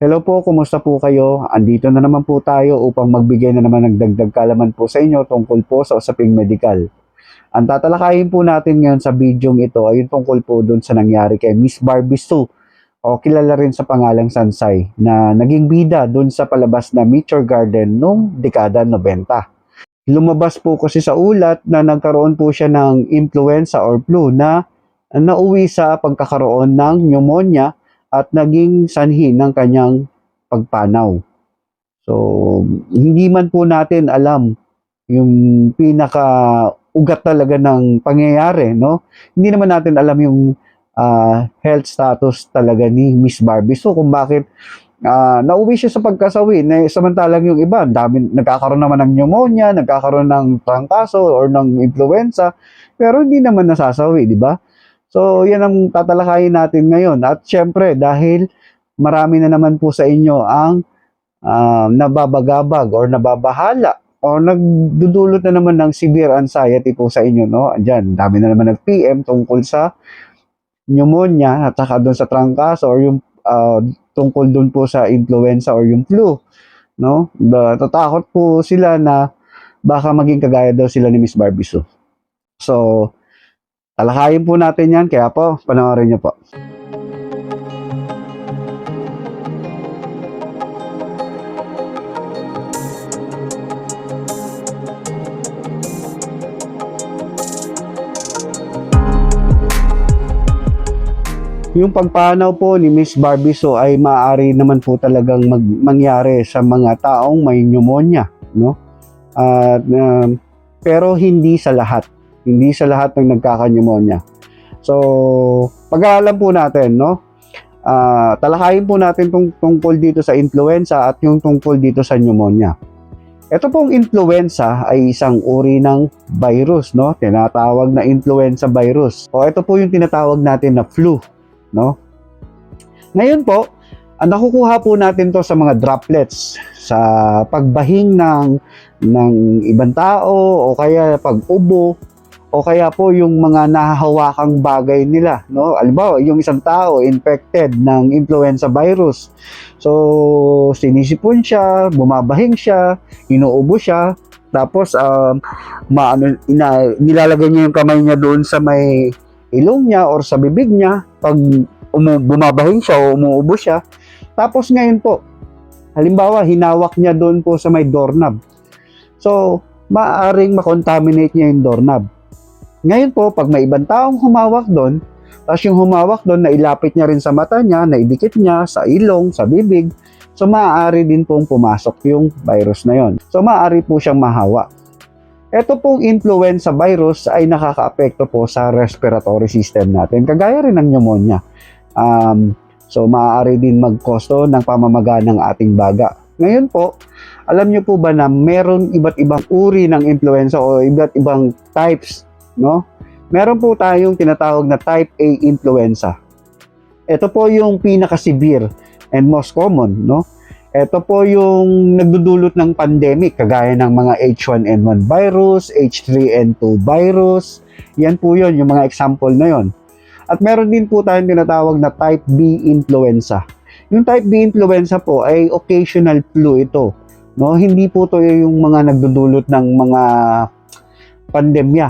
Hello po, kumusta po kayo? Andito na naman po tayo upang magbigay na naman ng dagdag kalaman po sa inyo tungkol po sa usaping medikal. Ang tatalakayin po natin ngayon sa video ito ay tungkol po dun sa nangyari kay Miss Barbie Sue o kilala rin sa pangalang Sansay na naging bida dun sa palabas na Meteor Garden noong dekada 90. Lumabas po kasi sa ulat na nagkaroon po siya ng influenza or flu na nauwi sa pagkakaroon ng pneumonia at naging sanhi ng kanyang pagpanaw. So, hindi man po natin alam yung pinaka ugat talaga ng pangyayari, no? Hindi naman natin alam yung ah, health status talaga ni Miss Barbie. So, kung bakit ah, nauwi siya sa pagkasawi, na samantalang yung iba, dami, nagkakaroon naman ng pneumonia, nagkakaroon ng trangkaso or ng influenza, pero hindi naman nasasawi, di ba? So, yan ang tatalakayin natin ngayon. At syempre, dahil marami na naman po sa inyo ang ah, nababagabag or nababahala or nagdudulot na naman ng severe anxiety po sa inyo, no? Diyan, dami na naman nag-PM tungkol sa pneumonia at saka doon sa trangkaso or yung ah, tungkol doon po sa influenza or yung flu, no? Ba- Tatakot po sila na baka maging kagaya daw sila ni Miss Barbie Sue. So, talakayin po natin yan, kaya po, panoorin niyo po. Yung pagpanaw po ni Miss Barbie Sue ay maaari naman po talagang mag, mangyari sa mga taong may pneumonia, no? At um, pero hindi sa lahat. Hindi sa lahat ng nagkaka-pneumonia. So, pag-aalaman po natin, no? Ah, talakayin po natin tung tungkol dito sa influenza at yung tungkol dito sa pneumonia. Ito pong influenza ay isang uri ng virus, no? Tinatawag na influenza virus. O ito po yung tinatawag natin na flu, no? Ngayon po, ang nakukuha po natin to sa mga droplets sa pagbahing ng ng ibang tao o kaya pag-ubo o kaya po yung mga nahahawakang bagay nila, no? Halimbawa, yung isang tao infected ng influenza virus. So, sinisipon siya, bumabahing siya, inuubo siya, tapos um, maano ina, nilalagay niya yung kamay niya doon sa may ilong niya or sa bibig niya pag umu, bumabahing siya o umuubo siya. Tapos ngayon po, halimbawa, hinawak niya doon po sa may doorknob. So, maaring makontaminate niya yung doorknob. Ngayon po, pag may ibang taong humawak doon, tapos yung humawak doon, nailapit niya rin sa mata niya, naidikit niya sa ilong, sa bibig, so maaari din pong pumasok yung virus na yon. So maaari po siyang mahawa. Ito pong influenza virus ay nakakaapekto po sa respiratory system natin, kagaya rin ng pneumonia. Um, so maaari din magkosto ng pamamaga ng ating baga. Ngayon po, alam niyo po ba na meron iba't ibang uri ng influenza o iba't ibang types, no? Meron po tayong tinatawag na type A influenza. Ito po yung pinaka-severe and most common, no? Ito po yung nagdudulot ng pandemic kagaya ng mga H1N1 virus, H3N2 virus. Yan po yun, yung mga example na yon. At meron din po tayong tinatawag na type B influenza. Yung type B influenza po ay occasional flu ito. No, hindi po to yung mga nagdudulot ng mga pandemya.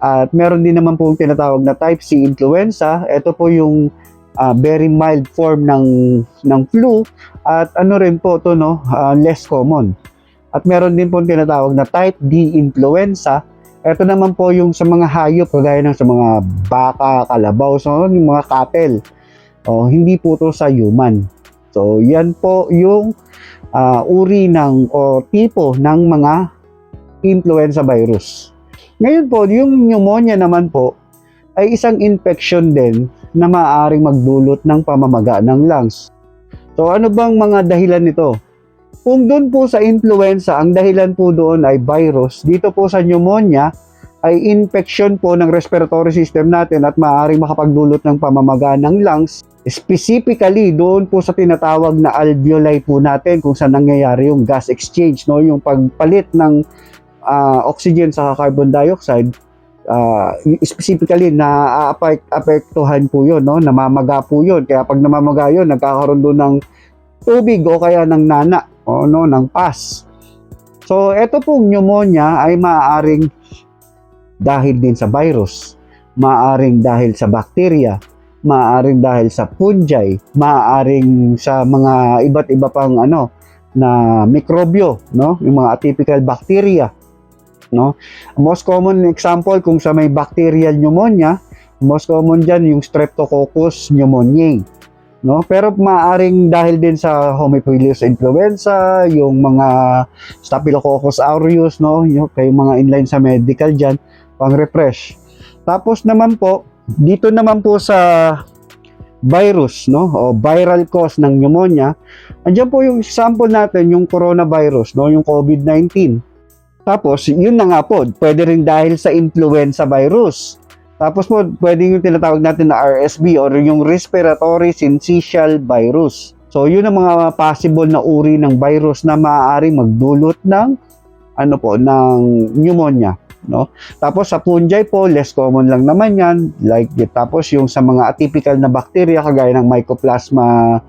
At meron din naman po yung tinatawag na type C influenza. Ito po yung ah, very mild form ng ng flu at ano rin po to no, ah, less common. At meron din po yung tinatawag na type D influenza. Ito naman po yung sa mga hayop kagaya ng sa mga baka, kalabaw, so yung mga cattle. O, hindi po to sa human. So, yan po yung ah, uri ng o tipo ng mga influenza virus. Ngayon po, yung pneumonia naman po ay isang infection din na maaaring magdulot ng pamamaga ng lungs. So ano bang mga dahilan nito? Kung doon po sa influenza, ang dahilan po doon ay virus, dito po sa pneumonia ay infection po ng respiratory system natin at maaaring makapagdulot ng pamamaga ng lungs. Specifically, doon po sa tinatawag na alveoli po natin kung saan nangyayari yung gas exchange, no? yung pagpalit ng ah, oxygen sa carbon dioxide ah, specifically na apektuhan po yun, no? namamaga po yun. Kaya pag namamaga yun, nagkakaroon doon ng tubig o kaya ng nana o no, ng pus. So, ito pong pneumonia ay maaaring dahil din sa virus, maaaring dahil sa bacteria, maaaring dahil sa fungi, maaaring sa mga iba't iba pang ano na mikrobyo, no? Yung mga atypical bacteria, no? Most common example kung sa may bacterial pneumonia, most common diyan yung Streptococcus pneumoniae, no? Pero maaaring dahil din sa Haemophilus influenza, yung mga Staphylococcus aureus, no? Yung kay mga inline sa medical diyan, pang-refresh. Tapos naman po, dito naman po sa virus, no? O viral cause ng pneumonia. Andiyan po yung sample natin, yung coronavirus, no? Yung COVID-19. Tapos, yun na nga po, pwede rin dahil sa influenza virus. Tapos po, pwede yung tinatawag natin na RSV or yung respiratory syncytial virus. So, yun ang mga possible na uri ng virus na maaari magdulot ng ano po, ng pneumonia no? Tapos sa fungi po, less common lang naman 'yan. Like tapos yung sa mga atypical na bacteria kagaya ng Mycoplasma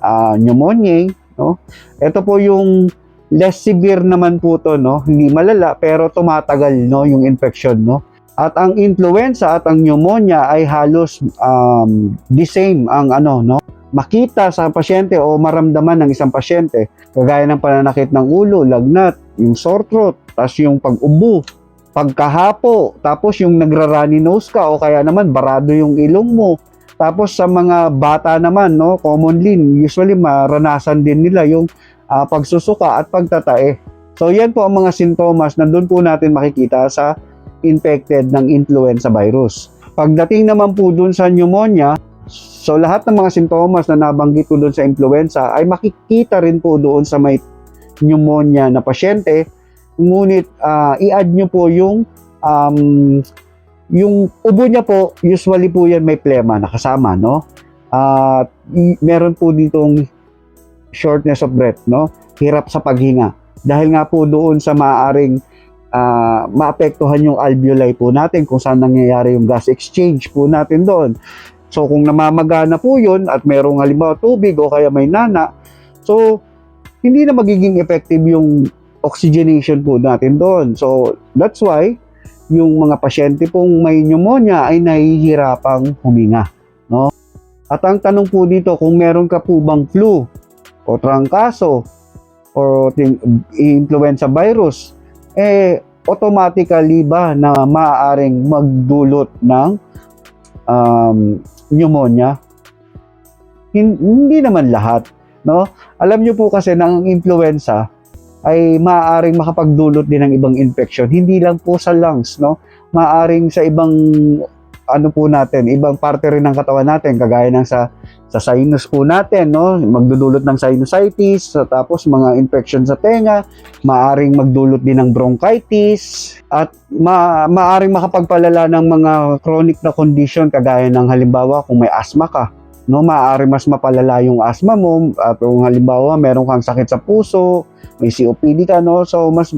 uh, pneumoniae, no? Ito po yung less severe naman po to, no? Hindi malala pero tumatagal no yung infection, no? At ang influenza at ang pneumonia ay halos um, the same ang ano, no? makita sa pasyente o maramdaman ng isang pasyente kagaya ng pananakit ng ulo, lagnat, yung sore throat, tas yung pag-ubo, pagkahapo, tapos yung nagra-runny nose ka o kaya naman barado yung ilong mo. Tapos sa mga bata naman, no, commonly, usually maranasan din nila yung uh, pagsusuka at pagtatae. So yan po ang mga sintomas na doon po natin makikita sa infected ng influenza virus. Pagdating naman po doon sa pneumonia, so lahat ng mga sintomas na nabanggit ko doon sa influenza ay makikita rin po doon sa may pneumonia na pasyente Ngunit uh, i-add nyo po yung um, yung ubo niya po, usually po yan may plema nakasama, no? At uh, meron po ditong shortness of breath, no? Hirap sa paghinga. Dahil nga po doon sa maaring uh, maapektuhan yung alveoli po natin kung saan nangyayari yung gas exchange po natin doon. So kung namamagana po yun at merong halimbawa tubig o kaya may nana, so hindi na magiging effective yung oxygenation po natin doon. So, that's why yung mga pasyente pong may pneumonia ay nahihirapang huminga. No? At ang tanong po dito, kung meron ka po bang flu o trangkaso o influenza virus, eh, automatically ba na maaaring magdulot ng um, pneumonia? Hindi naman lahat. No? Alam nyo po kasi ng influenza, ay maaaring makapagdulot din ng ibang infection. Hindi lang po sa lungs, no? Maaaring sa ibang ano po natin, ibang parte rin ng katawan natin, kagaya ng sa sa sinus po natin, no? Magdudulot ng sinusitis, tapos mga infection sa tenga, maaring magdulot din ng bronchitis, at ma maaring makapagpalala ng mga chronic na condition kagaya ng halimbawa kung may asthma ka, no? Maaari mas mapalala yung asthma mo at kung halimbawa meron kang sakit sa puso may COPD ka no? So mas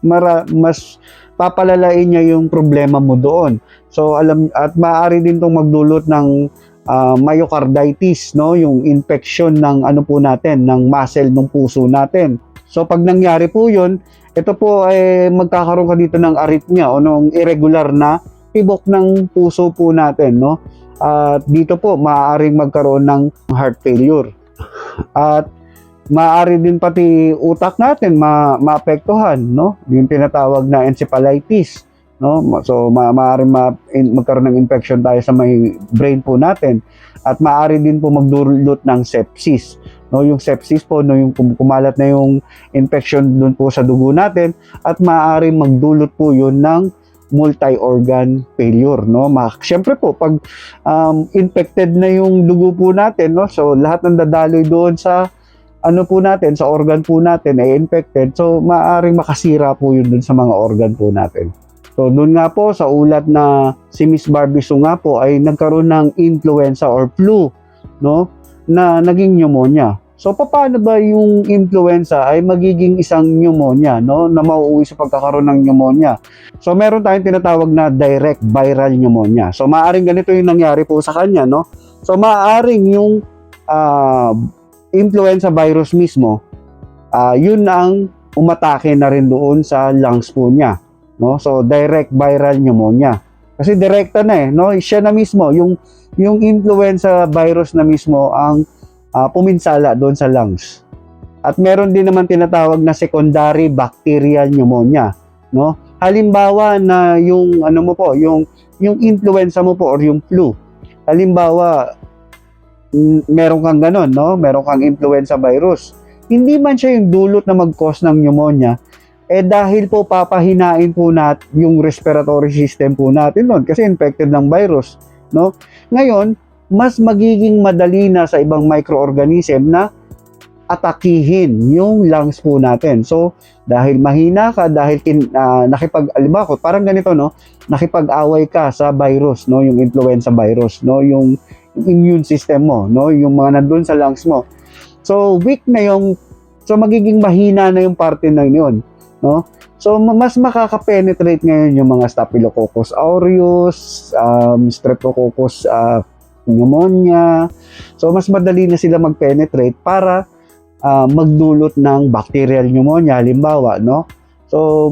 mara, mas papalalain niya yung problema mo doon so alam at maaari din tong magdulot ng uh, myocarditis no yung infection ng ano po natin ng muscle ng puso natin so pag nangyari po yun ito po ay eh, magkakaroon ka dito ng arrhythmia o nung irregular na tibok ng puso po natin no at dito po, maaaring magkaroon ng heart failure. At maaari din pati utak natin ma maapektuhan, no? Yung tinatawag na encephalitis, no? So ma maaari ma in, magkaroon ng infection tayo sa may brain po natin at maaari din po magdulot ng sepsis. No, yung sepsis po, no, yung kumalat na yung infection doon po sa dugo natin at maaari magdulot po yun ng multi-organ failure, no? Ma Siyempre po, pag um, infected na yung dugo po natin, no? So, lahat ng dadaloy doon sa ano po natin, sa organ po natin ay infected. So, maaring makasira po yun dun sa mga organ po natin. So, doon nga po sa ulat na si Miss Barbie Su nga po ay nagkaroon ng influenza or flu, no? Na naging pneumonia. So paano ba yung influenza ay magiging isang pneumonia no na mauuwi sa pagkakaroon ng pneumonia? So meron tayong tinatawag na direct viral pneumonia. So maaring ganito yung nangyari po sa kanya no. So maaring yung uh, influenza virus mismo, ah, yun ang umatake na rin doon sa lungs po niya. No? So, direct viral pneumonia. Kasi direkta na eh, no? Siya na mismo, yung, yung influenza virus na mismo ang ah, puminsala doon sa lungs. At meron din naman tinatawag na secondary bacterial pneumonia, no? Halimbawa na yung ano mo po, yung yung influenza mo po or yung flu. Halimbawa, meron kang ganon, no? Meron kang influenza virus. Hindi man siya yung dulot na mag-cause ng pneumonia, eh dahil po papahinain po nat yung respiratory system po natin noon kasi infected ng virus, no? Ngayon, mas magiging madali na sa ibang microorganism na atakihin yung lungs po natin. So, dahil mahina ka, dahil kin, ah, nakipag, alimbawa ko, parang ganito, no? Nakipag-away ka sa virus, no? Yung influenza virus, no? Yung immune system mo, no? Yung mga nandun sa lungs mo. So, weak na yung, so magiging mahina na yung parte na yun, no? So, ma- mas makaka-penetrate ngayon yung mga Staphylococcus aureus, um, Streptococcus ah, pneumonia. So, mas madali na sila mag-penetrate para ah, magdulot ng bacterial pneumonia, halimbawa, no? So,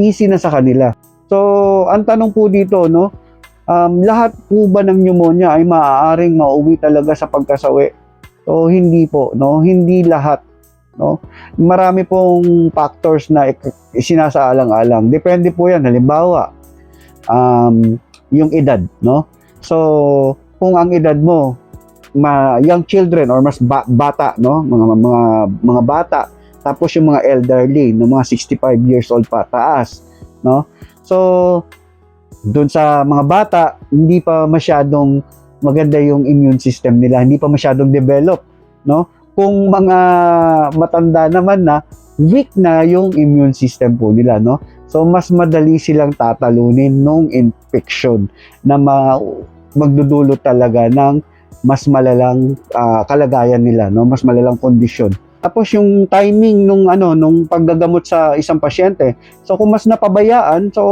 easy na sa kanila. So, ang tanong po dito, no? Um, lahat po ba ng pneumonia ay maaaring mauwi talaga sa pagkasawi? So, hindi po, no? Hindi lahat, no? Marami pong factors na isinasaalang-alang. Depende po yan. Halimbawa, um, yung edad, no? So, kung ang edad mo, ma young children or mas ba- bata, no? Mga mga mga bata, tapos yung mga elderly, no mga 65 years old pa taas, no? So, doon sa mga bata, hindi pa masyadong maganda yung immune system nila, hindi pa masyadong develop, no? Kung mga matanda naman na weak na yung immune system po nila, no? So, mas madali silang tatalunin nung infection na ma- magdudulot talaga ng mas malalang ah, kalagayan nila, no? Mas malalang kondisyon. Tapos yung timing nung ano nung paggagamot sa isang pasyente. So kung mas napabayaan, so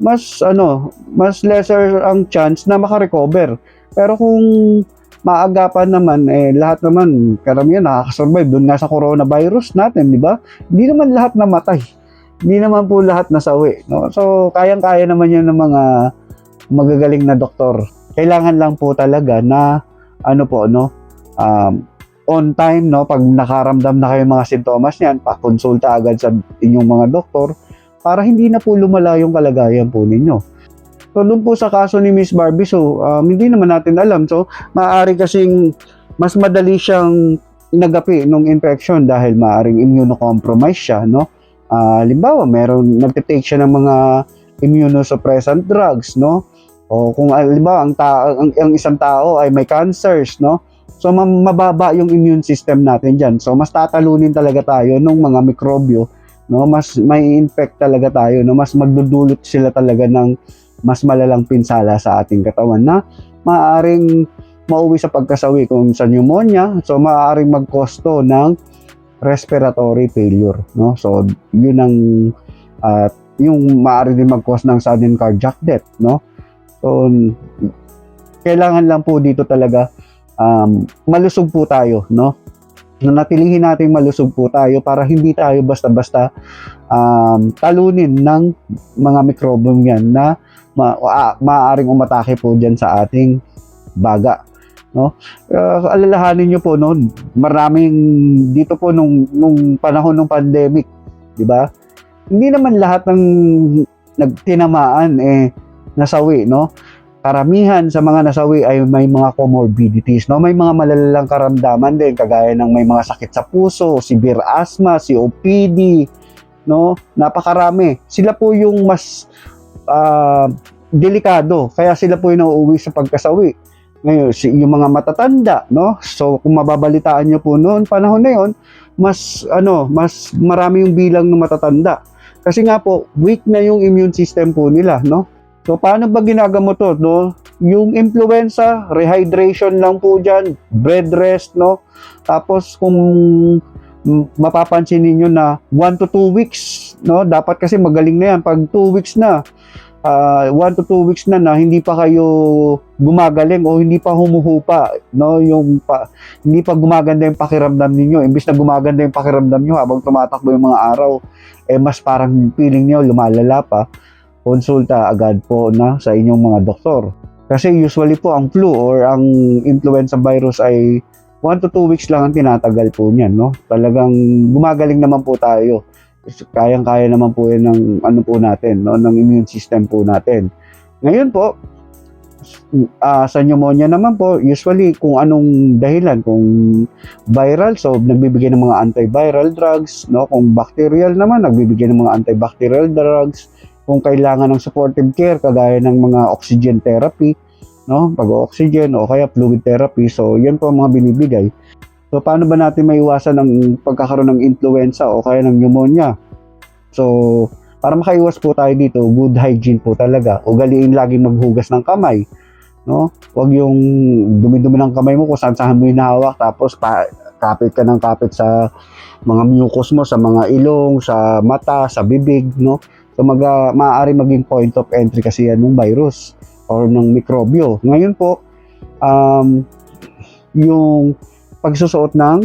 mas ano, mas lesser ang chance na makarecover. Pero kung maagapan naman eh lahat naman karamihan nakakasurvive doon nga sa coronavirus natin, di ba? Hindi naman lahat namatay. Hindi naman po lahat nasawi, no? So kayang-kaya naman 'yun ng mga magagaling na doktor kailangan lang po talaga na ano po no um, on time no pag nakaramdam na kayo mga sintomas niyan pakonsulta agad sa inyong mga doktor para hindi na po lumala yung kalagayan po ninyo. So doon po sa kaso ni Miss Barbie so um, hindi naman natin alam so maaari kasing mas madali siyang nagapi nung infection dahil maaring immunocompromised siya no. Ah, halimbawa meron nagte-take siya ng mga immunosuppressant drugs no o kung halimbawa ang, ta- ang, ang isang tao ay may cancers, no? So ma- mababa yung immune system natin diyan. So mas tatalunin talaga tayo ng mga mikrobyo, no? Mas may infect talaga tayo, no? Mas magdudulot sila talaga ng mas malalang pinsala sa ating katawan na maaaring mauwi sa pagkasawi kung sa pneumonia, so maaaring magkosto ng respiratory failure, no? So yun ang at yung maaari din mag-cause ng sudden cardiac death, no? So, kailangan lang po dito talaga um, malusog po tayo, no? Nanatilihin natin malusog po tayo para hindi tayo basta-basta um, talunin ng mga mikrobong yan na ma- ah, maaaring umatake po dyan sa ating baga. No? Uh, alalahanin nyo po no, maraming dito po nung, nung panahon ng pandemic, di ba? Hindi naman lahat ng nagtinamaan eh nasawi, no? Karamihan sa mga nasawi ay may mga comorbidities, no? May mga malalalang karamdaman din kagaya ng may mga sakit sa puso, severe asthma, COPD, no? Napakarami. Sila po yung mas ah, delikado, kaya sila po yung nauuwi sa pagkasawi. Ngayon, si- yung mga matatanda, no? So, kung mababalitaan nyo po noon, panahon na yon, mas, ano, mas marami yung bilang ng matatanda. Kasi nga po, weak na yung immune system po nila, no? So, paano ba ginagamo to, no? Yung influenza, rehydration lang po dyan, bed rest, no? Tapos, kung mapapansin ninyo na 1 to 2 weeks, no? Dapat kasi magaling na yan. Pag 2 weeks na, ah, one to two weeks na na hindi pa kayo gumagaling o hindi pa humuhupa, no? Yung pa, hindi pa gumaganda yung pakiramdam ninyo. Imbis na gumaganda yung pakiramdam nyo habang tumatakbo yung mga araw, eh mas parang feeling nyo lumalala pa, konsulta agad po na sa inyong mga doktor. Kasi usually po ang flu or ang influenza virus ay 1 to 2 weeks lang ang tinatagal po niyan, no? Talagang gumagaling naman po tayo. Kayang-kaya naman po yan ng ano po natin, no? Ng immune system po natin. Ngayon po, ah, sa pneumonia naman po, usually kung anong dahilan, kung viral, so nagbibigay ng mga antiviral drugs, no? Kung bacterial naman, nagbibigay ng mga antibacterial drugs. Kung kailangan ng supportive care, kagaya ng mga oxygen therapy, no? Pag-oxygen o kaya fluid therapy. So, yan po ang mga binibigay. So, paano ba natin maiwasan ang pagkakaroon ng influenza o kaya ng pneumonia? So, para makaiwas po tayo dito, good hygiene po talaga. Ugaliin laging maghugas ng kamay. No? Huwag yung dumi-dumi ng kamay mo kung saan-saan mo hinahawak tapos pa, kapit ka ng kapit sa mga mucus mo, sa mga ilong, sa mata, sa bibig, no? So mag, ah, maaari maging point of entry kasi yan ng virus or ng mikrobyo. Ngayon po, um, yung pagsusuot ng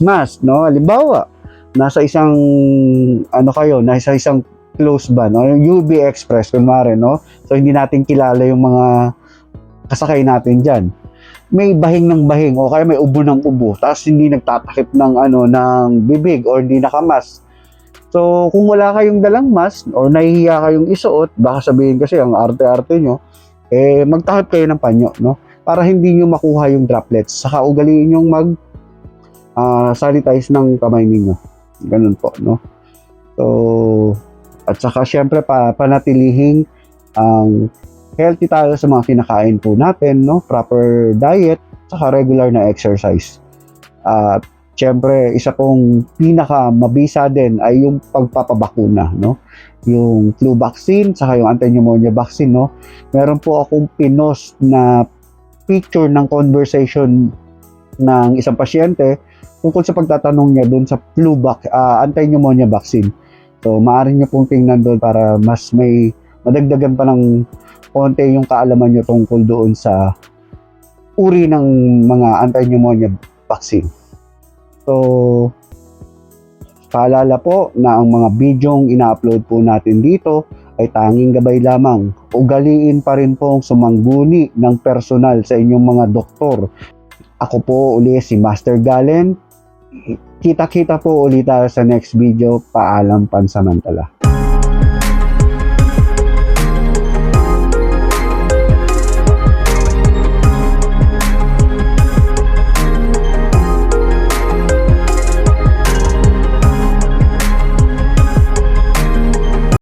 mask, no? Halimbawa, nasa isang ano kayo, nasa isang close ba, no? Yung UV Express kunwari, no? So hindi natin kilala yung mga kasakay natin diyan. May bahing ng bahing o kaya may ubo ng ubo, tapos hindi nagtatakip ng ano ng bibig or hindi nakamas. So, kung wala kayong dalang mask or nahihiya kayong isuot, baka sabihin kasi ang arte-arte nyo, eh, magtakip kayo ng panyo, no? Para hindi nyo makuha yung droplets. Saka ugaliin yung mag ah, sanitize ng kamay ninyo. Ganun po, no? So, at saka syempre pa, panatilihing ang healthy tayo sa mga kinakain po natin, no? Proper diet, saka regular na exercise. At syempre, isa pong pinaka mabisa din ay yung pagpapabakuna, no? Yung flu vaccine, saka yung anti-pneumonia vaccine, no? Meron po akong pinost na picture ng conversation ng isang pasyente tungkol sa pagtatanong niya doon sa flu vac, ah, anti-pneumonia vaccine. So, maaari niyo pong tingnan doon para mas may madagdagan pa ng konti yung kaalaman niyo tungkol doon sa uri ng mga anti-pneumonia vaccine. So, paalala po na ang mga bidyong ina-upload po natin dito ay tanging gabay lamang. Ugaliin pa rin pong sumangguni ng personal sa inyong mga doktor. Ako po uli si Master Galen. Kita-kita po ulit tayo sa next video. Paalam pansamantala.